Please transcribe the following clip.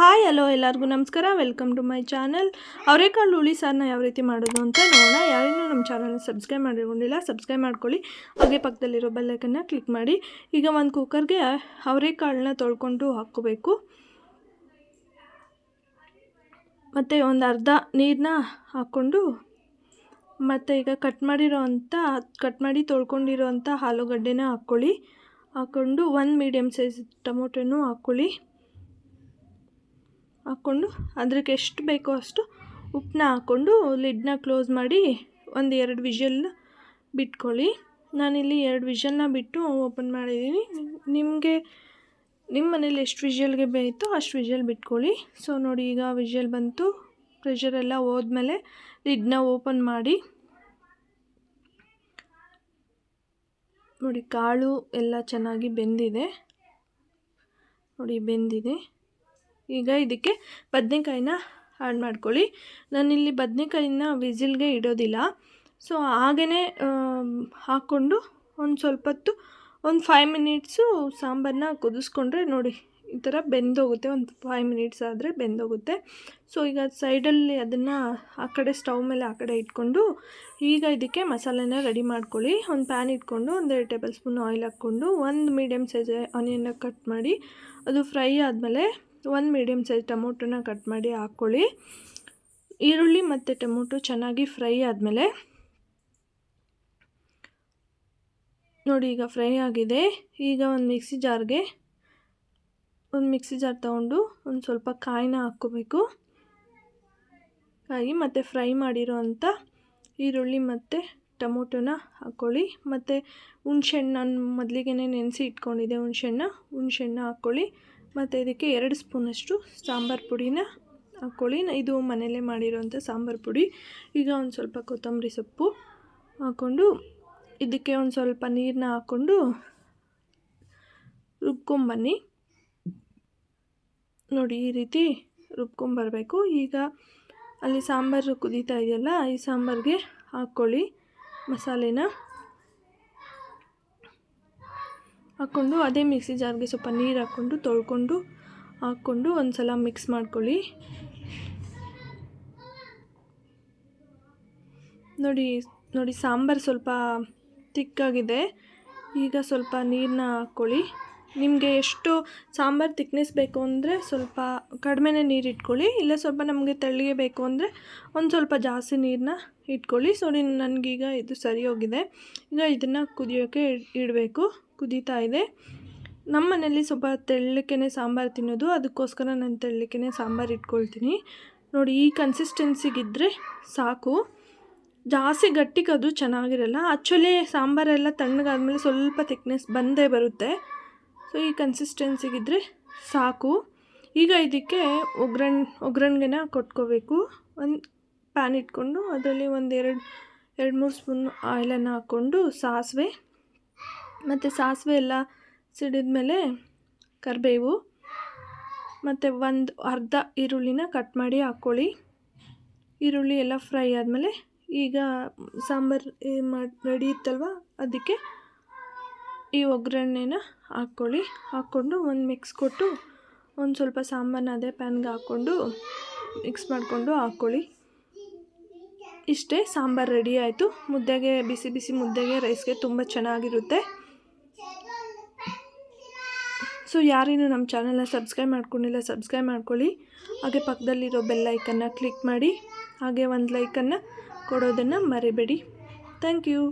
Hi, hello ಎಲ್ಲರಿಗೂ ನಮಸ್ಕಾರ. Welcome to my channel ಅವರೇಕಾಳು ಹುಳಿ ಸಾರನ್ನ ಯಾವ ರೀತಿ ಮಾಡೋದು ಅಂತ ನೋಡೋಣ. ಯಾರೇನೂ ನಮ್ಮ ಚಾನಲ್ನ ಸಬ್ಸ್ಕ್ರೈಬ್ ಮಾಡಿಕೊಂಡಿಲ್ಲ ಸಬ್ಸ್ಕ್ರೈಬ್ ಮಾಡ್ಕೊಳ್ಳಿ. ಹಾಗೆ ಪಕ್ಕದಲ್ಲಿರೋ ಬೆಲ್ಲೈಕನ್ನ ಕ್ಲಿಕ್ ಮಾಡಿ. ಈಗ ಒಂದು ಕುಕ್ಕರ್ಗೆ ಅವರೆಕಾಳನ್ನ ತೊಳ್ಕೊಂಡು ಹಾಕ್ಕೋಬೇಕು. ಮತ್ತು ಒಂದು ಅರ್ಧ ನೀರನ್ನ ಹಾಕ್ಕೊಂಡು, ಮತ್ತು ಈಗ ಕಟ್ ಮಾಡಿರೋ ಅಂಥ ಕಟ್ ಮಾಡಿ ತೊಳ್ಕೊಂಡಿರೋ ಅಂಥ ಆಲೂಗಡ್ಡೆನ ಹಾಕ್ಕೊಳ್ಳಿ. ಹಾಕ್ಕೊಂಡು ಒಂದು ಮೀಡಿಯಮ್ ಸೈಜ್ ಟೊಮೊಟೊನೂ ಹಾಕ್ಕೊಳ್ಳಿ. ಹಾಕ್ಕೊಂಡು ಅದಕ್ಕೆ ಎಷ್ಟು ಬೇಕೋ ಅಷ್ಟು ಉಪ್ಪನ್ನ ಹಾಕ್ಕೊಂಡು ಲಿಡ್ನ ಕ್ಲೋಸ್ ಮಾಡಿ ಒಂದು ಎರಡು ವಿಷಲ್ನ ಬಿಟ್ಕೊಳ್ಳಿ. ನಾನಿಲ್ಲಿ ಎರಡು ವಿಷಲ್ನ ಬಿಟ್ಟು ಓಪನ್ ಮಾಡಿದ್ದೀನಿ. ನಿಮಗೆ ನಿಮ್ಮ ಮನೇಲಿ ಎಷ್ಟು ವಿಷಲ್ಗೆ ಬೇಯಿತೋ ಅಷ್ಟು ವಿಷಲ್ ಬಿಟ್ಕೊಳ್ಳಿ. ಸೊ, ನೋಡಿ, ಈಗ ವಿಷಲ್ ಬಂತು. ಪ್ರೆಷರೆಲ್ಲ ಹೋದ್ಮೇಲೆ ಲಿಡ್ನ ಓಪನ್ ಮಾಡಿ. ನೋಡಿ, ಕಾಳು ಎಲ್ಲ ಚೆನ್ನಾಗಿ ಬೆಂದಿದೆ. ನೋಡಿ, ಬೆಂದಿದೆ. ಈಗ ಇದಕ್ಕೆ ಬದನೆಕಾಯಿನ ಆ್ಯಡ್ ಮಾಡ್ಕೊಳ್ಳಿ. ನಾನಿಲ್ಲಿ ಬದನೆಕಾಯಿನ ವಿಸಿಲ್ಗೆ ಇಡೋದಿಲ್ಲ. ಸೊ ಹಾಗೇ ಹಾಕ್ಕೊಂಡು ಒಂದು ಸ್ವಲ್ಪ ಹೊತ್ತು ಒಂದು ಫೈವ್ ಮಿನಿಟ್ಸು ಸಾಂಬಾರನ್ನ ಕುದಿಸ್ಕೊಂಡ್ರೆ ನೋಡಿ, ಈ ಥರ ಬೆಂದೋಗುತ್ತೆ. ಒಂದು ಫೈವ್ ಮಿನಿಟ್ಸ್ ಆದರೆ ಬೆಂದೋಗುತ್ತೆ. ಸೊ ಈಗ ಸೈಡಲ್ಲಿ ಅದನ್ನು ಆ ಕಡೆ ಸ್ಟವ್ ಮೇಲೆ ಆ ಕಡೆ ಇಟ್ಕೊಂಡು, ಈಗ ಇದಕ್ಕೆ ಮಸಾಲೆನ ರೆಡಿ ಮಾಡ್ಕೊಳ್ಳಿ. ಒಂದು ಪ್ಯಾನ್ ಇಟ್ಕೊಂಡು ಒಂದೆರಡು ಟೇಬಲ್ ಸ್ಪೂನ್ ಆಯಿಲ್ ಹಾಕ್ಕೊಂಡು, ಒಂದು ಮೀಡಿಯಮ್ ಸೈಜ್ ಆನಿಯನ್ನ ಕಟ್ ಮಾಡಿ, ಅದು ಫ್ರೈ ಆದಮೇಲೆ ಒಂದು ಮೀಡಿಯಮ್ ಸೈಜ್ ಟೊಮೊಟೊನ ಕಟ್ ಮಾಡಿ ಹಾಕ್ಕೊಳ್ಳಿ. ಈರುಳ್ಳಿ ಮತ್ತು ಟೊಮೊಟೊ ಚೆನ್ನಾಗಿ ಫ್ರೈ ಆದಮೇಲೆ ನೋಡಿ ಈಗ ಫ್ರೈ ಆಗಿದೆ. ಈಗ ಒಂದು ಮಿಕ್ಸಿ ಜಾರ್ಗೆ ಒಂದು ಮಿಕ್ಸಿ ಜಾರ್ ತೊಗೊಂಡು ಒಂದು ಸ್ವಲ್ಪ ಕಾಯಿನ ಹಾಕ್ಕೋಬೇಕು. ಕಾಯಿ ಮತ್ತು ಫ್ರೈ ಮಾಡಿರೋ ಈರುಳ್ಳಿ ಮತ್ತು ಟೊಮೊಟೊನ ಹಾಕ್ಕೊಳ್ಳಿ. ಮತ್ತು ಹುಣ್ಸೆಹಣ್ಣು, ನಾನು ಮೊದಲಿಗೆ ನೆನೆಸಿ ಇಟ್ಕೊಂಡಿದ್ದೆ ಹುಣ್ಸೆಹಣ್ಣ. ಹುಣ್ಸೆಹಣ್ಣು ಹಾಕ್ಕೊಳ್ಳಿ. ಮತ್ತು ಇದಕ್ಕೆ ಎರಡು ಸ್ಪೂನಷ್ಟು ಸಾಂಬಾರು ಪುಡಿನ ಹಾಕ್ಕೊಳ್ಳಿ. ಇದು ಮನೆಯಲ್ಲೇ ಮಾಡಿರೋಂಥ ಸಾಂಬಾರು ಪುಡಿ. ಈಗ ಒಂದು ಸ್ವಲ್ಪ ಕೊತ್ತಂಬರಿ ಸೊಪ್ಪು ಹಾಕ್ಕೊಂಡು ಇದಕ್ಕೆ ಒಂದು ಸ್ವಲ್ಪ ನೀರನ್ನ ಹಾಕ್ಕೊಂಡು ರುಬ್ಕೊಂಬನ್ನಿ. ನೋಡಿ, ಈ ರೀತಿ ರುಬ್ಕೊಂಬರಬೇಕು. ಈಗ ಅಲ್ಲಿ ಸಾಂಬಾರು ಕುದೀತಾ ಇದೆಯಲ್ಲ, ಈ ಸಾಂಬಾರಿಗೆ ಹಾಕ್ಕೊಳ್ಳಿ ಮಸಾಲೆನ. ಹಾಕ್ಕೊಂಡು ಅದೇ ಮಿಕ್ಸಿ ಜಾರ್ಗೆ ಸ್ವಲ್ಪ ನೀರು ಹಾಕ್ಕೊಂಡು ತೊಳ್ಕೊಂಡು ಹಾಕ್ಕೊಂಡು ಒಂದು ಸಲ ಮಿಕ್ಸ್ ಮಾಡ್ಕೊಳ್ಳಿ. ನೋಡಿ ನೋಡಿ ಸಾಂಬಾರು ಸ್ವಲ್ಪ ತಿಕ್ಕಾಗಿದೆ. ಈಗ ಸ್ವಲ್ಪ ನೀರನ್ನ ಹಾಕ್ಕೊಳ್ಳಿ. ನಿಮಗೆ ಎಷ್ಟು ಸಾಂಬಾರು ತಿಕ್ನೆಸ್ ಬೇಕು ಅಂದರೆ ಸ್ವಲ್ಪ ಕಡಿಮೆನೇ ನೀರು ಇಟ್ಕೊಳ್ಳಿ. ಇಲ್ಲ ಸ್ವಲ್ಪ ನಮಗೆ ತೆಳ್ಳಗೆ ಬೇಕು ಅಂದರೆ ಒಂದು ಸ್ವಲ್ಪ ಜಾಸ್ತಿ ನೀರನ್ನ ಇಟ್ಕೊಳ್ಳಿ. ಸೊ ನನಗೀಗ ಇದು ಸರಿ ಹೋಗಿದೆ. ಈಗ ಇದನ್ನು ಕುದಿಯೋಕ್ಕೆ ಇಡಬೇಕು. ಕುದೀತಾ ಇದೆ. ನಮ್ಮ ಮನೆಯಲ್ಲಿ ಸ್ವಲ್ಪ ತೆಳ್ಳಿಕೆನೆ ಸಾಂಬಾರು ತಿನ್ನೋದು, ಅದಕ್ಕೋಸ್ಕರ ನಾನು ತೆಳ್ಳಕ್ಕೇ ಸಾಂಬಾರು ಇಟ್ಕೊಳ್ತೀನಿ. ನೋಡಿ, ಈ ಕನ್ಸಿಸ್ಟೆನ್ಸಿಗಿದ್ದರೆ ಸಾಕು. ಜಾಸ್ತಿ ಗಟ್ಟಿಗದು ಚೆನ್ನಾಗಿರಲ್ಲ. ಆ್ಯಕ್ಚುಲಿ ಸಾಂಬಾರೆಲ್ಲ ತಣ್ಣಗಾದ್ಮೇಲೆ ಸ್ವಲ್ಪ ಥಿಕ್ನೆಸ್ ಬಂದೇ ಬರುತ್ತೆ. ಸೊ ಈ ಕನ್ಸಿಸ್ಟೆನ್ಸಿಗಿದ್ದರೆ ಸಾಕು. ಈಗ ಇದಕ್ಕೆ ಒಗ್ಗರಣೆ ಒಗ್ಗರಣೆನ ಕೊಟ್ಕೋಬೇಕು. ಒಂದು ಪ್ಯಾನ್ ಇಟ್ಕೊಂಡು ಅದರಲ್ಲಿ ಒಂದು ಎರಡು ಎರಡು ಮೂರು ಸ್ಪೂನ್ ಆಯಿಲನ್ನು ಹಾಕ್ಕೊಂಡು ಸಾಸಿವೆ. ಮತ್ತು ಸಾಸಿವೆ ಎಲ್ಲ ಸಿಡಿದ ಮೇಲೆ ಕರಿಬೇವು, ಮತ್ತು ಒಂದು ಅರ್ಧ ಈರುಳ್ಳಿನ ಕಟ್ ಮಾಡಿ ಹಾಕ್ಕೊಳ್ಳಿ. ಈರುಳ್ಳಿ ಎಲ್ಲ ಫ್ರೈ ಆದಮೇಲೆ ಈಗ ಸಾಂಬಾರು ಮಾಡಿ ರೆಡಿ ಇತ್ತಲ್ವ? ಅದಕ್ಕೆ ಈ ಒಗ್ಗರಣೆನ ಹಾಕ್ಕೊಳ್ಳಿ. ಹಾಕ್ಕೊಂಡು ಒಂದು ಮಿಕ್ಸ್ ಕೊಟ್ಟು ಒಂದು ಸ್ವಲ್ಪ ಸಾಂಬಾರನ್ನ ಅದೇ ಪ್ಯಾನ್ಗೆ ಹಾಕ್ಕೊಂಡು ಮಿಕ್ಸ್ ಮಾಡಿಕೊಂಡು ಹಾಕ್ಕೊಳ್ಳಿ. ಇಷ್ಟೇ ಸಾಂಬಾರು ರೆಡಿ ಆಯಿತು. ಮುದ್ದೆಗೆ, ಬಿಸಿ ಬಿಸಿ ಮುದ್ದೆಗೆ ರೈಸ್ಗೆ ತುಂಬ ಚೆನ್ನಾಗಿರುತ್ತೆ. ಸೊ ಯಾರೇನು ನಮ್ಮ ಚಾನಲ್ನ ಸಬ್ಸ್ಕ್ರೈಬ್ ಮಾಡ್ಕೊಂಡಿಲ್ಲ, ಸಬ್ಸ್ಕ್ರೈಬ್ ಮಾಡ್ಕೊಳ್ಳಿ. ಹಾಗೆ ಪಕ್ಕದಲ್ಲಿರೋ ಬೆಲ್ ಐಕನ್ನ ಕ್ಲಿಕ್ ಮಾಡಿ, ಹಾಗೆ ಒಂದು ಲೈಕನ್ನು ಕೊಡೋದನ್ನು ಮರಿಬೇಡಿ. Thank you.